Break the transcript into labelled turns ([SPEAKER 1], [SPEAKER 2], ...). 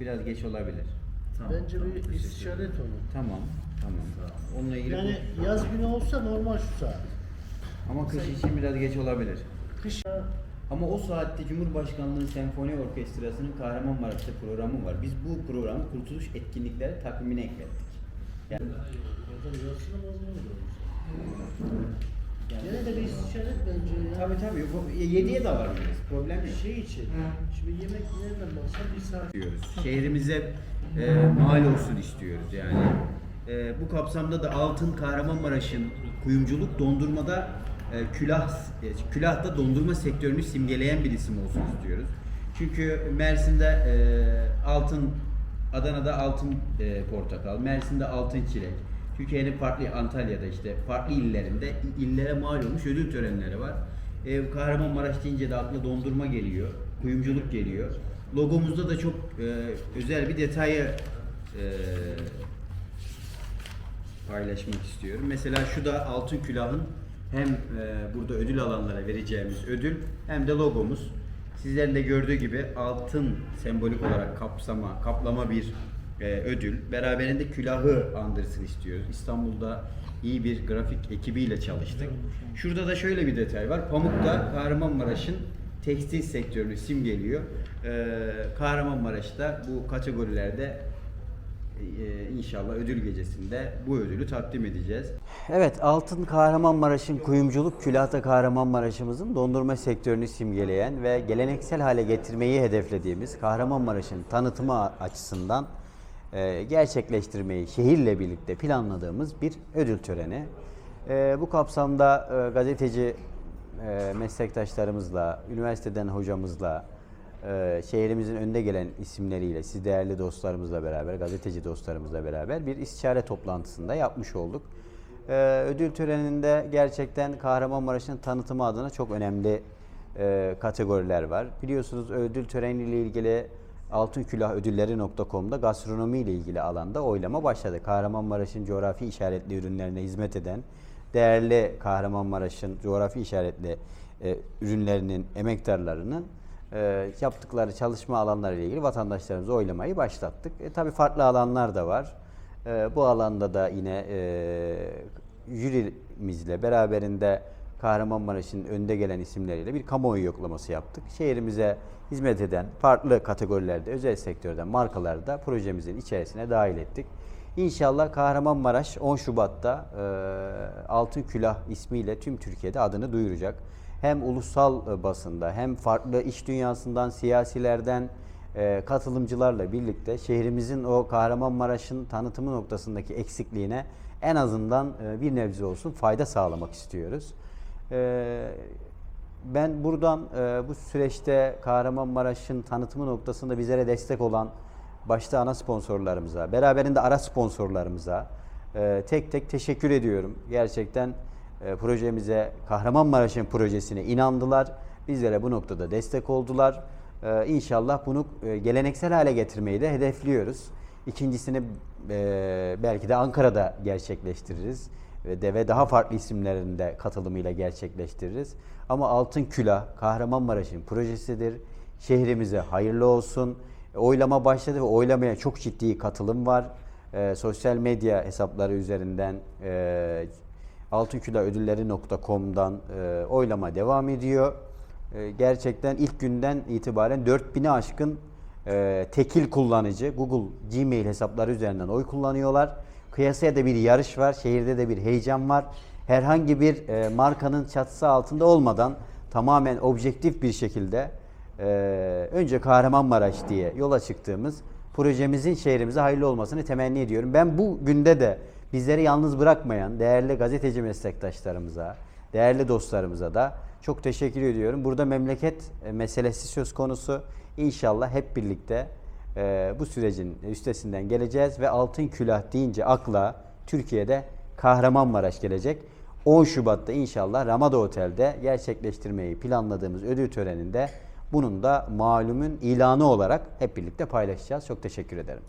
[SPEAKER 1] Biraz geç olabilir.
[SPEAKER 2] Bence bir istişare et onu.
[SPEAKER 1] Tamam, tamam. Onunla ilgili
[SPEAKER 2] Yani
[SPEAKER 1] bu-
[SPEAKER 2] yaz günü olsa normal şu saat.
[SPEAKER 1] ama kış için biraz geç olabilir.
[SPEAKER 2] Kış
[SPEAKER 1] Ama o saatte Cumhurbaşkanlığı Senfoni Orkestrası'nın Kahramanmaraş'ta programı var. Biz bu programı Kurtuluş Etkinlikleri takvimine eklettik. Yani.
[SPEAKER 2] Gene de bir istişare et bence ya.
[SPEAKER 1] tabii tabii. bu- 7'ye de var. Problem.
[SPEAKER 2] Şey için. Şimdi yemek nereden baksan bir saat.
[SPEAKER 1] istiyoruz. Şehrimize e, mal olsun istiyoruz yani. E, bu kapsamda da Altın Kahramanmaraş'ın kuyumculuk dondurmada e, külah e, külahta dondurma sektörünü simgeleyen bir isim olsun istiyoruz. Çünkü Mersin'de e, altın Adana'da altın e, portakal, Mersin'de altın çilek. Türkiye'nin farklı Antalya'da işte farklı illerinde illere mal olmuş ödül törenleri var. E, Kahramanmaraş deyince de akla dondurma geliyor, kuyumculuk geliyor. Logomuzda da çok e, özel bir detayı e, paylaşmak istiyorum. Mesela şu da altın külahın hem e, burada ödül alanlara vereceğimiz ödül hem de logomuz. Sizlerin de gördüğü gibi altın sembolik olarak kapsama, kaplama bir e, ödül. Beraberinde külahı andırsın istiyoruz. İstanbul'da iyi bir grafik ekibiyle çalıştık. Şurada da şöyle bir detay var. Pamuk'ta Kahramanmaraş'ın tekstil sektörünü simgeliyor. E, Kahramanmaraş'ta bu kategorilerde ee, inşallah ödül gecesinde bu ödülü takdim edeceğiz. Evet, Altın Kahramanmaraş'ın kuyumculuk, külahta Kahramanmaraş'ımızın dondurma sektörünü simgeleyen ve geleneksel hale getirmeyi hedeflediğimiz Kahramanmaraş'ın tanıtımı açısından e, gerçekleştirmeyi şehirle birlikte planladığımız bir ödül töreni. E, bu kapsamda e, gazeteci e, meslektaşlarımızla, üniversiteden hocamızla, şehrimizin önde gelen isimleriyle, siz değerli dostlarımızla beraber, gazeteci dostlarımızla beraber bir istişare toplantısında yapmış olduk. Ödül töreninde gerçekten Kahramanmaraş'ın tanıtımı adına çok önemli e, kategoriler var. Biliyorsunuz ödül töreniyle ilgili altınkülahödülleri.com'da gastronomi ile ilgili alanda oylama başladı. Kahramanmaraş'ın coğrafi işaretli ürünlerine hizmet eden değerli Kahramanmaraş'ın coğrafi işaretli e, ürünlerinin emektarlarının e, yaptıkları çalışma alanları ile ilgili vatandaşlarımıza oylamayı başlattık. E, tabii farklı alanlar da var. E, bu alanda da yine e, jürimizle beraberinde Kahramanmaraş'ın önde gelen isimleriyle bir kamuoyu yoklaması yaptık. Şehrimize hizmet eden farklı kategorilerde, özel sektörden markaları da projemizin içerisine dahil ettik. İnşallah Kahramanmaraş 10 Şubat'ta e, Altın Külah ismiyle tüm Türkiye'de adını duyuracak. Hem ulusal e, basında hem farklı iş dünyasından, siyasilerden, e, katılımcılarla birlikte şehrimizin o Kahramanmaraş'ın tanıtımı noktasındaki eksikliğine en azından e, bir nebze olsun fayda sağlamak istiyoruz. E, ben buradan e, bu süreçte Kahramanmaraş'ın tanıtımı noktasında bizlere destek olan başta ana sponsorlarımıza, beraberinde ara sponsorlarımıza e, tek tek teşekkür ediyorum. Gerçekten e, projemize, Kahramanmaraş'ın projesine inandılar. Bizlere bu noktada destek oldular. E, İnşallah bunu geleneksel hale getirmeyi de hedefliyoruz. İkincisini belki de Ankara'da gerçekleştiririz de ve daha farklı isimlerin de katılımıyla gerçekleştiririz. Ama Altın Külah Kahramanmaraş'ın projesidir. Şehrimize hayırlı olsun. Oylama başladı ve oylamaya çok ciddi katılım var. E, sosyal medya hesapları üzerinden e, altınkülaödülleri.com'dan e, oylama devam ediyor. E, gerçekten ilk günden itibaren 4000'i aşkın e, tekil kullanıcı Google Gmail hesapları üzerinden oy kullanıyorlar. Kıyasaya da bir yarış var, şehirde de bir heyecan var. Herhangi bir e, markanın çatısı altında olmadan tamamen objektif bir şekilde e, önce Kahramanmaraş diye yola çıktığımız projemizin şehrimize hayırlı olmasını temenni ediyorum. Ben bu günde de bizleri yalnız bırakmayan değerli gazeteci meslektaşlarımıza, değerli dostlarımıza da çok teşekkür ediyorum. Burada memleket e, meselesi söz konusu. İnşallah hep birlikte e, bu sürecin üstesinden geleceğiz ve altın külah deyince akla Türkiye'de Kahramanmaraş gelecek. 10 Şubat'ta inşallah Ramada Otel'de gerçekleştirmeyi planladığımız ödül töreninde bunun da malumun ilanı olarak hep birlikte paylaşacağız. Çok teşekkür ederim.